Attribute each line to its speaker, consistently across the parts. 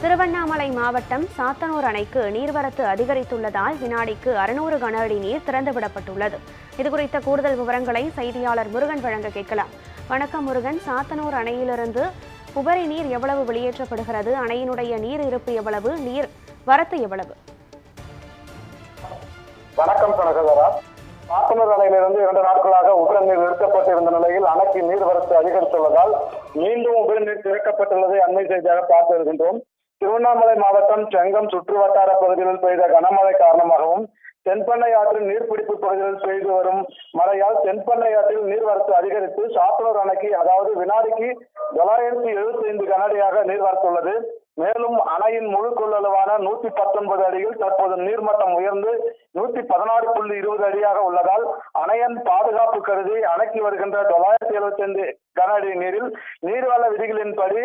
Speaker 1: திருவண்ணாமலை மாவட்டம் சாத்தனூர் அணைக்கு நீர்வரத்து அதிகரித்துள்ளதால் வினாடிக்கு அறுநூறு கன அடி நீர் திறந்துவிடப்பட்டுள்ளது. இதுகுறித்த கூடுதல் விவரங்களை செய்தியாளர் முருகன் வழங்க கேட்கலாம். வணக்கம் முருகன். சாத்தனூர் அணையிலிருந்து உபரி நீர் எவ்வளவு வெளியேற்றப்படுகிறது? அணையினுடைய நீர் இருப்பு எவ்வளவு? நீர் வரத்து எவ்வளவு?
Speaker 2: வணக்கம் சனகதரா சாத்தனூர் அணையிலிருந்து இரண்டு நாட்களாக உபரி நீர் நிறுத்தப்பட்டிருந்த நிலையில் அணைக்கு நீர்வரத்து அதிகரித்துள்ளதால் மீண்டும் உபரி நீர் திறக்கப்பட்டுள்ளதை அண்மை செய்தியாக பார்த்து வருகின்றோம். திருவண்ணாமலை மாவட்டம் செங்கம் சுற்று வட்டார பகுதிகளில் பெய்த கனமழை காரணமாகவும் தென்பெண்ணை ஆற்றில் நீர்பிடிப்பு பகுதிகளில் பெய்து வரும் மழையால் தென்பெண்ணை ஆற்றில் நீர்வரத்து அதிகரித்து சாத்தனூர் அணைக்கு அதாவது வினாடிக்கு தொள்ளாயிரத்தி எழுபத்தி ஐந்து கனடியாக நீர்வரத்துள்ளது மேலும் அணையின் முழு கொள்ளளவான நூத்தி பத்தொன்பது அடியில் தற்போது நீர்மட்டம் உயர்ந்து நூத்தி பதினாறு புள்ளி இருபது அடியாக உள்ளதால் அணையின் பாதுகாப்பு கருதி அணைக்கு வருகின்ற தொள்ளாயிரத்தி எழுபத்தி ஐந்து கன அடி நீரில் நீர்வள விதிகளின்படி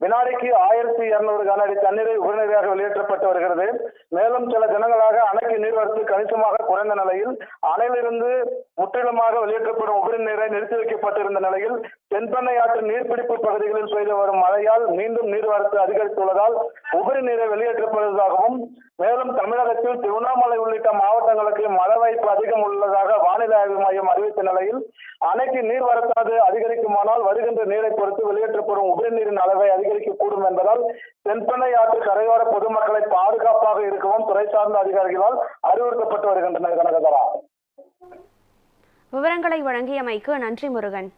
Speaker 2: வினாடிக்கு ஆயிரத்தி இருநூறு கனஅடி தண்ணீரை உடனடியாக வெளியேற்றப்பட்டு வருகிறது. மேலும் சில தினங்களாக அணைக்கு நீர்வரத்து கணிசமாக குறைந்த நிலையில் அணையிலிருந்து முற்றிலுமாக வெளியேற்றப்படும் உபரி நீரை நிறுத்தி வைக்கப்பட்டிருந்த நிலையில் தென்பெண்ணை ஆற்று நீர்பிடிப்பு பகுதிகளில் பெய்து வரும் மழையால் மீண்டும் நீர்வரத்து அதிகரித்துள்ளதால் உபரி நீரை வெளியேற்றப்படுவதாகவும் மேலும் தமிழகத்தில் திருவண்ணாமலை உள்ளிட்ட மாவட்டங்களுக்கு மழை வாய்ப்பு அதிகம் உள்ளதாக ஆய்வு மையம் அறிவித்த நிலையில் அணைக்கு நீர்வரத்தாது அதிகரிக்குமானால் வருகின்ற நீரை பொறுத்து வெளியேற்றப்படும் உபரிநீரின் அளவை அதிகரிக்கக்கூடும் என்பதால் தென்பெண்ணை ஆற்று கரையோர பொதுமக்களை பாதுகாப்பாக இருக்கவும் துறை சார்ந்த அதிகாரிகளால் அறிவுறுத்தப்பட்டு வருகின்றனர் கனகதரா.
Speaker 1: விவரங்களை வழங்கியமைக்கு நன்றி முருகன்.